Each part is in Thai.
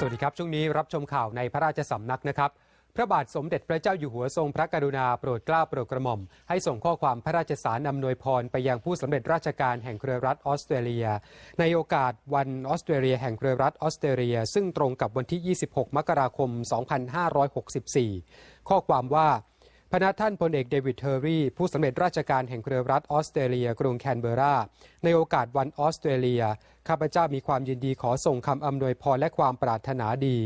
สวัสดีครับ ช่วงนี้รับชมข่าวในพระราชสำนักนะครับ พระบาทสมเด็จพระเจ้าอยู่หัวทรงพระกรุณาโปรดเกล้าโปรดกระหม่อม ให้ส่งข้อความพระราชสารอำนวยพรไปยังผู้สำเร็จราชการแห่งเครือรัฐออสเตรเลีย ในโอกาสวันออสเตรเลียแห่งเครือรัฐออสเตรเลีย ซึ่งตรงกับวันที่ 26 มกราคม 2564 ข้อความว่า พระท่านพลเอกเดวิดเทอร์รี่ผู้สำเร็จราชการแห่งเครือรัฐออสเตรเลีย กรุงแคนเบอรา ในโอกาสวันออสเตรเลีย ข้าพเจ้ามีความยินดีขอส่งคำอำนวยพรและความปรารถนาดี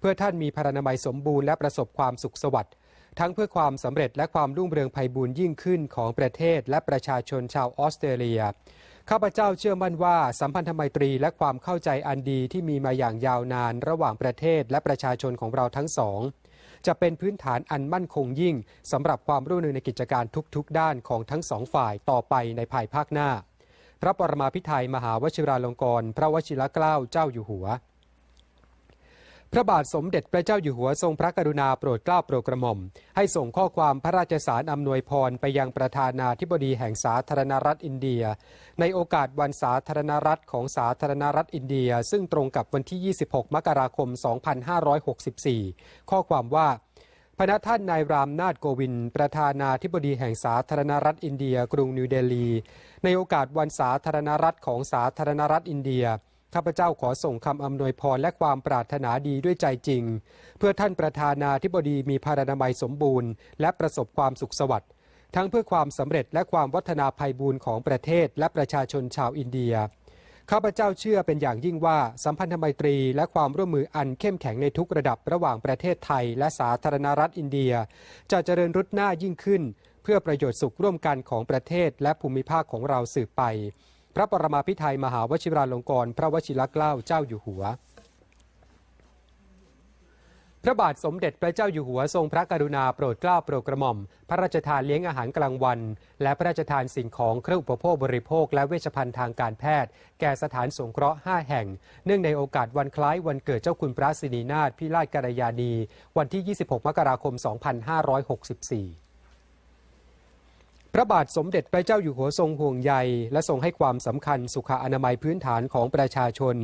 เพื่อท่านมีพรรณนามัยสมบูรณ์และประสบความสุขสวัสดิ์ทั้งเพื่อความสำเร็จและความรุ่งเรืองไพบูรยิ่งขึ้นของประเทศและประชาชนชาวออสเตรเลีย ข้าพเจ้าเชื่อมั่นว่าสัมพันธไมตรีและความเข้าใจอันดีที่มีมาอย่างยาวนานระหว่างประเทศและประชาชนของเราทั้งสอง จะเป็นพื้นฐานอันมั่นคงยิ่งสำหรับความร่วมมือในกิจการทุกๆ ด้านของทั้งสองฝ่ายต่อไปในภายภาคหน้า พระปรมาภิไธยมหาวชิราลงกรณพระวชิรเกล้าเจ้าอยู่หัว พระบาทสมเด็จพระเจ้าอยู่หัวทรงพระกรุณาโปรดเกล้าโปรดกระหม่อม ให้ส่งข้อความพระราชสารอำนวยพรไปยังประธานาธิบดีแห่งสาธารณรัฐอินเดีย ในโอกาสวันสาธารณรัฐของสาธารณรัฐอินเดีย ซึ่งตรงกับวันที่ 26 มกราคม 2564 ข้อความว่าพระท่านนายรามนาถโกวิน ประธานาธิบดีแห่งสาธารณรัฐอินเดีย กรุงนิวเดลี ในโอกาสวันสาธารณรัฐของสาธารณรัฐอินเดีย ข้าพเจ้าขอส่งคำอำนวยพรและความปรารถนาดีด้วยใจจริง เพื่อท่านประธานาธิบดีมีพารณามัยสมบูรณ์ และประสบความสุขสวัสดิ์ทั้งเพื่อความสำเร็จและความวัฒนาภัยบูรณ์ของประเทศและประชาชนชาวอินเดีย ข้าพเจ้าเชื่อเป็นอย่างยิ่งว่าสัมพันธไมตรีและความร่วมมืออันเข้มแข็งในทุกระดับระหว่างประเทศไทย และสาธารณรัฐอินเดีย จะเจริญรุดหน้ายิ่งขึ้น เพื่อประโยชน์สุขร่วมกันของประเทศและภูมิภาคของเราสืบไป พระปรมาภิไธยมหาวชิราลงกรณพระวชิรเกล้าเจ้าอยู่หัว พระบาทสมเด็จพระเจ้าอยู่หัวทรงพระกรุณาโปรดเกล้าโปรดกระหม่อม พระราชทานเลี้ยงอาหารกลางวัน และพระราชทานสิ่งของเครื่องอุปโภคบริโภค และเวชภัณฑ์ทางการแพทย์ แก่สถานสงเคราะห์ 5 แห่ง เนื่องในโอกาสวันคล้ายวันเกิดเจ้าคุณพระสินีนาถพิราชกัลยาณี วันที่ 26 มกราคม 2564 พระบาทสมเด็จพระเจ้าอยู่หัวทรงห่วงใย และทรงให้ความสำคัญสุขอนามัยพื้นฐานของประชาชน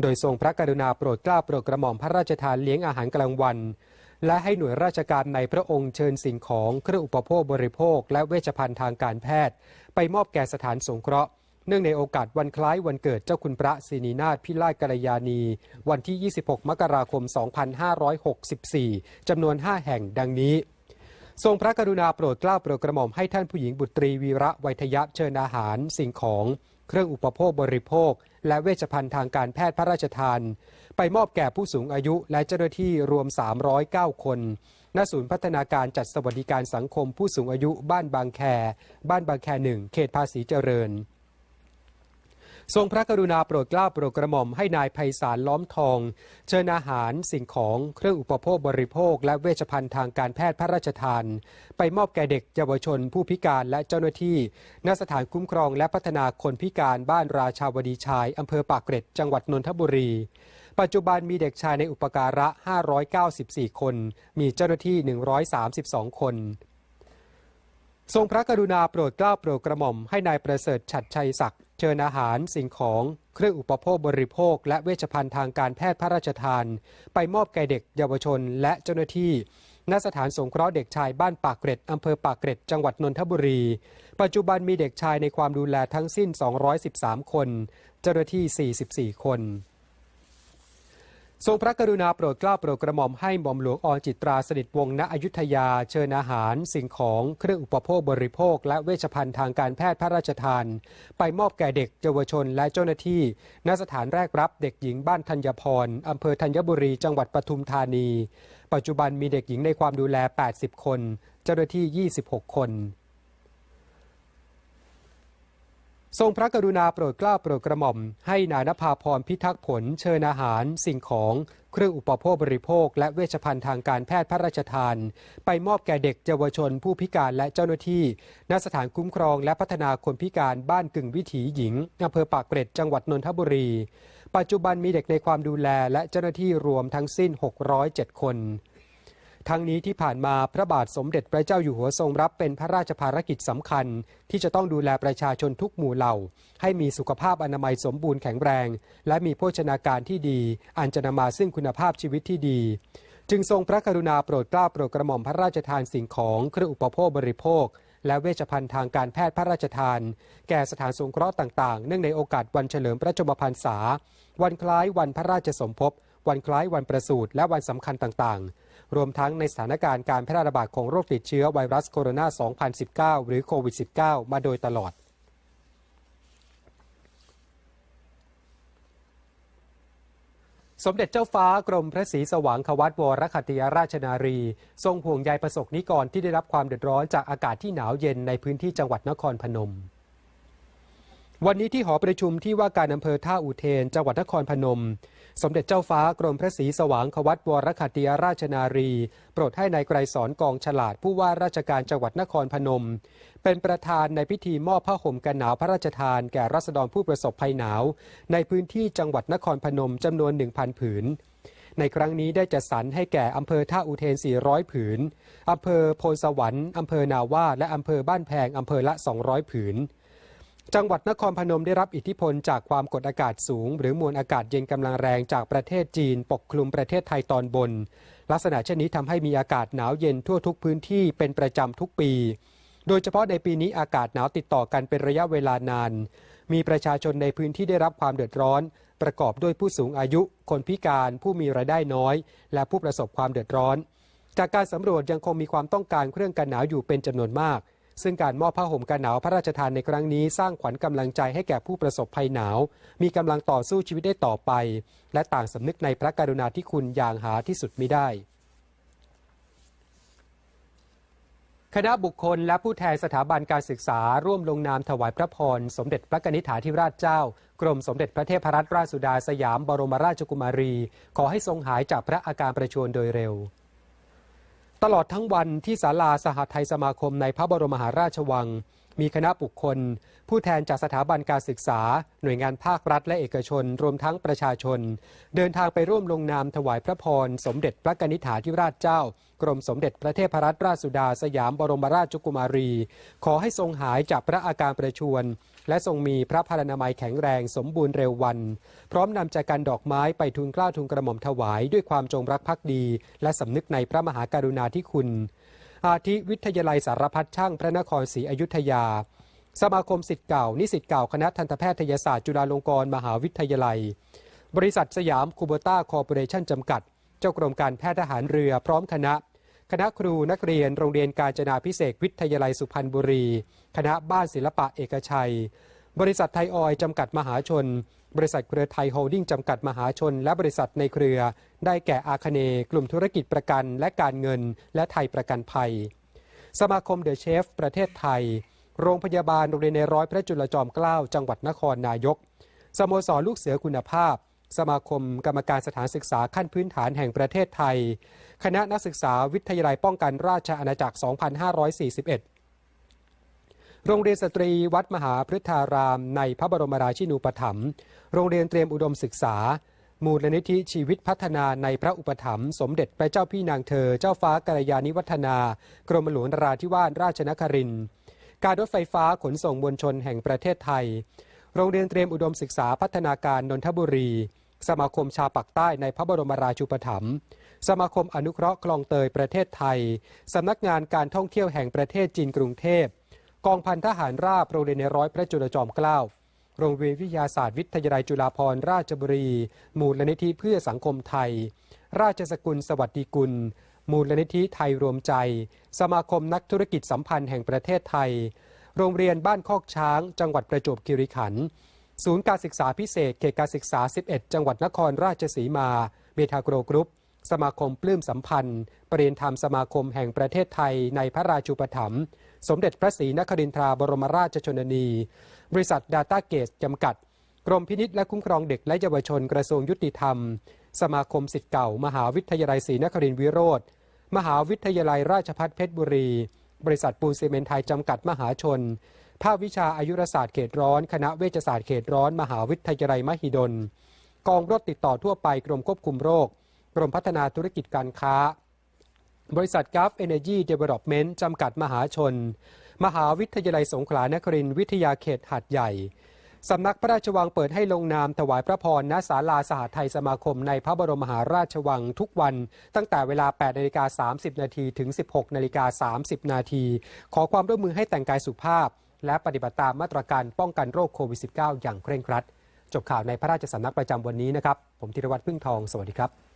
โดยทรงพระกรุณาโปรดเกล้าโปรดกระหม่อมพระราชทานเลี้ยงอาหารกลางวัน และให้หน่วยราชการในพระองค์เชิญสิ่งของเครื่องอุปโภคบริโภค และเวชภัณฑ์ทางการแพทย์ ไปมอบแก่สถานสงเคราะห์เนื่องในโอกาสวันคล้ายวันเกิดเจ้าคุณพระศินีนาถพิราชกัลยาณี วันที่ 26 มกราคม 2564 จำนวน 5 แห่งดังนี้ ทรงพระกรุณาโปรดเกล้าโปรดกระหม่อมให้ท่านผู้หญิงบุตรีวีระไวยทยะเชิญอาหาร สิ่งของ เครื่องอุปโภคบริโภค และเวชภัณฑ์ทางการแพทย์พระราชทาน ไปมอบแก่ผู้สูงอายุและเจ้าหน้าที่รวม 309 คนณศูนย์พัฒนาการจัดสวัสดิการสังคมผู้สูงอายุบ้านบางแค บ้านบางแคหนึ่งเขตภาษีเจริญ ทรงพระกรุณาโปรดเกล้าโปรดกระหม่อมให้นายไพศาลล้อมทอง เชิญอาหารสิ่งของเครื่องอุปโภคบริโภค และเวชภัณฑ์ทางการแพทย์พระราชทาน ไปมอบแก่เด็กเยาวชน ผู้พิการและเจ้าหน้าที่ณสถานคุ้มครองและพัฒนาคนพิการบ้านราชาวดีชายอำเภอปากเกร็ดจังหวัดนนทบุรี ปัจจุบันมีเด็กชายในอุปการะ 594 คน มีเจ้าหน้าที่ 132 คนทรงพระกรุณาโปรดเกล้าโปรดกระหม่อมให้นายประเสริฐฉัดชัยศักดิ์ เชิญอาหารสิ่งของเครื่องอุปโภคบริโภค และเวชภัณฑ์ทางการแพทย์พระราชทาน ไปมอบแก่เด็กเยาวชนและเจ้าหน้าที่ณสถานสงเคราะห์เด็กชายบ้านปากเกร็ดอำเภอปากเกร็ดจังหวัดนนทบุรี ปัจจุบันมีเด็กชายในความดูแลทั้งสิ้น 213 คน เจ้าหน้าที่ 44 คน ทรงพระกรุณาโปรดเกล้าโปรดกระหม่อมให้หม่อมหลวงออจิตราสนิทวงศ์ณอยุธยา เชิญอาหาร สิ่งของเครื่องอุปโภคบริโภค และเวชภัณฑ์ทางการแพทย์พระราชทาน ไปมอบแก่เด็กเยาวชนและเจ้าหน้าที่ ณสถานแรกรับเด็กหญิงบ้านธัญพรอำเภอธัญบุรีจังหวัดปทุมธานี ปัจจุบันมีเด็กหญิงในความดูแล 80 คน เจ้าหน้าที่ 26 คน ทรงพระกรุณาโปรดเกล้าโปรดกระหม่อม ให้นายนภาพรพิทักษ์ผลเชิญอาหาร สิ่งของ เครื่องอุปโภคบริโภค และเวชภัณฑ์ทางการแพทย์พระราชทาน ไปมอบแก่เด็กเยาวชน ผู้พิการและเจ้าหน้าที่ณสถานคุ้มครองและพัฒนาคนพิการบ้านกึ่งวิถีหญิงอำเภอปากเกร็ดจังหวัดนนทบุรี ปัจจุบันมีเด็กในความดูแลและเจ้าหน้าที่รวมทั้งสิ้น 607 คน ทั้งนี้ที่ผ่านมาพระบาทสมเด็จพระเจ้าอยู่หัวทรงรับเป็นพระราชภารกิจสำคัญ ที่จะต้องดูแลประชาชนทุกหมู่เหล่า ให้มีสุขภาพอนามัยสมบูรณ์แข็งแรง และมีโภชนาการที่ดี อันจะนำมาซึ่งคุณภาพชีวิตที่ดี จึงทรงพระกรุณาโปรดเกล้าโปรดกระหม่อมพระราชทานสิ่งของเครื่องอุปโภคบริโภค และเวชภัณฑ์ทางการแพทย์พระราชทาน แก่สถานสงเคราะห์ต่างๆ เนื่องในโอกาสวันเฉลิมพระชนมพรรษา วันคล้ายวันพระราชสมภพวันคล้ายวันประสูติและวันสำคัญต่างๆ รวมทั้งในสถานการณ์การแพร่ระบาดของโรคติดเชื้อไวรัสโคโรนา 2019 หรือโควิด -19 มาโดยตลอดสมเด็จเจ้าฟ้ากรมพระศรีสว่างควัตวรคติยราชนารี ทรงห่วงใยประสบนิกรที่ได้รับความเดือดร้อนจากอากาศที่หนาวเย็นในพื้นที่จังหวัดนครพนม วันนี้ที่หอประชุมที่ว่าการอำเภอท่าอุเทน จังหวัดนครพนม สมเด็จเจ้าฟ้ากรมพระศรีสว่างควัตวรคติยราชนารี โปรดให้ในายไกรสอนกองฉลาดผู้ว่าราชการจังหวัดนครพนม เป็นประธานในพิธีมอบผ้าห่มกันหนาวพระราชทานแก่รัษฎรผู้ประสบภัยหนาว ในพื้นที่จังหวัดนครพนมจำนวน 1,000 ผืนในครั้งนี้ได้จัดสรรให้แก่อำเภอท่าอุเทน 400 ผืน อำเภอโพนสวรรค์ อำเภอนาว่า และอำเภอบ้านแพง อำเภอละ 200 ผืน จังหวัดนครพนมได้รับอิทธิพลจากความกดอากาศสูง หรือมวลอากาศเย็นกำลังแรงจากประเทศจีน ปกคลุมประเทศไทยตอนบน ลักษณะเช่นนี้ทำให้มีอากาศหนาวเย็นทั่วทุกพื้นที่เป็นประจำทุกปี โดยเฉพาะในปีนี้อากาศหนาวติดต่อกันเป็นระยะเวลานาน มีประชาชนในพื้นที่ได้รับความเดือดร้อน ประกอบด้วยผู้สูงอายุ คนพิการ ผู้มีรายได้น้อย และผู้ประสบความเดือดร้อน จากการสำรวจยังคงมีความต้องการเครื่องกันหนาวอยู่เป็นจำนวนมาก ซึ่งการมอบผ้าห่มกันหนาวพระราชทานในครั้งนี้สร้างขวัญกำลังใจให้แก่ผู้ประสบภัยหนาว มีกำลังต่อสู้ชีวิตได้ต่อไป และต่างสำนึกในพระกรุณาธิคุณอย่างหาที่สุดมิได้คณะบุคคลและผู้แทนสถาบันการศึกษา ร่วมลงนามถวายพระพร สมเด็จพระกนิษฐาธิราชเจ้า กรมสมเด็จพระเทพรัตนราชสุดาสยามบรมราชกุมารี ขอให้ทรงหายจากพระอาการประชวรโดยเร็ว ตลอดทั้งวันที่ศาลาสหไทยสมาคมในพระบรมมหาราชวัง มีคณะบุคคล ผู้แทนจากสถาบันการศึกษา หน่วยงานภาครัฐและเอกชน รวมทั้งประชาชน เดินทางไปร่วมลงนามถวายพระพร สมเด็จพระกนิษฐาธิราชเจ้า กรมสมเด็จพระเทพรัตนราชสุดาสยามบรมราชกุมารี ขอให้ทรงหายจากพระอาการประชวรและทรงมีพระพลานามัยแข็งแรงสมบูรณ์เร็ววัน พร้อมนำจากการดอกไม้ไปทูลกล้าทูลกระหม่อมถวายด้วยความจงรักภักดี และสำนึกในพระมหากรุณาธิคุณ อาทิวิทยาลัยสารพัดช่างพระนครศรีอยุธยา สมาคมสิทธิ์เก่า นิสิตเก่าคณะทันตแพทยศาสตร์จุฬาลงกรณ์มหาวิทยาลัย บริษัทสยามคูเบต้าคอร์ปอเรชั่นจำกัด เจ้ากรมการแพทย์ทหารเรือพร้อมคณะ คณะครูนักเรียนโรงเรียนการจนาพิเศษวิทยาลัยสุพรรณบุรี คณะบ้านศิลปะเอกชัย บริษัทไทยออยจำกัดมหาชน บริษัทเครือไทยโฮลดิ้งจำกัดมหาชน และบริษัทในเครือ ได้แก่อาคเนกลุ่มธุรกิจประกันและการเงิน และไทยประกันภัย สมาคมเดอะเชฟ ประเทศไทย โรงพยาบาลโรงเรียนในร้อยพระจุลจอมเกล้าจังหวัดนครนายก สโมสรลูกเสือคุณภาพ สมาคมกรรมการสถานศึกษาขั้นพื้นฐานแห่งประเทศไทย คณะนักศึกษาวิทยาลัยป้องกันราชอาณาจักร 2541 โรงเรียนสตรีวัดมหาพฤทธาราม ในพระบรมราชินูปถัมภ์โรงเรียนเตรียมอุดมศึกษา มูลนิธิชีวิตพัฒนาในพระอุปถัมภ์สมเด็จพระเจ้าพี่นางเธอ เจ้าฟ้ากัลยาณิวัฒนา กรมหลวงนราธิวาสราชนครินทร์การรถไฟฟ้าขนส่งมวลชนแห่งประเทศไทย โรงเรียนเตรียมอุดมศึกษาพัฒนาการนนทบุรี สมาคมชาปักใต้ในพระบรมราชูปถัมภ์สมาคมอนุเคราะห์คลองเตยประเทศไทย สำนักงานการท่องเที่ยวแห่งประเทศจีนกรุงเทพ กองพันทหารราบโรงเรียนในร้อยพระจุลจอมเกล้าโรงเรียนวิทยาศาสตร์วิทยาลัยจุฬาภรณราชบุรี มูลนิธิเพื่อสังคมไทย ราชสกุลสวัสดิกุล มูลนิธิไทยรวมใจ สมาคมนักธุรกิจสัมพันธ์แห่งประเทศไทย โรงเรียนบ้านคอกช้าง จังหวัดประจวบคีรีขันธ์ศูนย์การศึกษาพิเศษเขตการศึกษา 11 จังหวัดนครราชสีมาเมทาโกรกรุ๊ป สมาคมปลื้มสัมพันธ์ ปรริยนธรรมสมาคมแห่งประเทศไทยในพระราชูปถัมภ์ สมเด็จพระศรีนครินทราบรมราชชนนี บริษัทดาต้าเกตจำกัด กรมพินิษและคุ้มครองเด็กและเยาวชนกระทรวงยุติธรรม สมาคมสิทธิ์เก่า มหาวิทยาลัยศรีนครินทรวิโรธมหาวิทยาลัยราชภัฏเพชรบุรี บริษัทปูนซีเมนไทยจำกัดมหาชน ภาควิชาอายุรศาสตร์เขตร้อน คณะเวชศาสตร์เขตร้อน มหาวิทยาลัยมหิดล กองรถติดต่อทั่วไปกรมควบคุมโรค กรมพัฒนาธุรกิจการค้า บริษัท Gulf Energy Development จำกัดมหาชน มหาวิทยาลัยสงขลานครินวิทยาเขตหัดใหญ่ สำนักพระราชวังเปิดให้ลงนามถวายพระพรณศาลาสหไทยสมาคมในพระบรมมหาราชวังทุกวันตั้งแต่เวลา 8นาฬิกา30 นาทีถึง 16นาฬิกา30 นาทีขอความร่วมมือให้แต่งกายสุภาพ และปฏิบัติตามมาตรการป้องกันโรคโควิด -19 อย่างเคร่งครัด จบข่าวในพระราชสำนักประจำวันนี้นะครับ ผมธีรวัตรพึ่งทอง สวัสดีครับ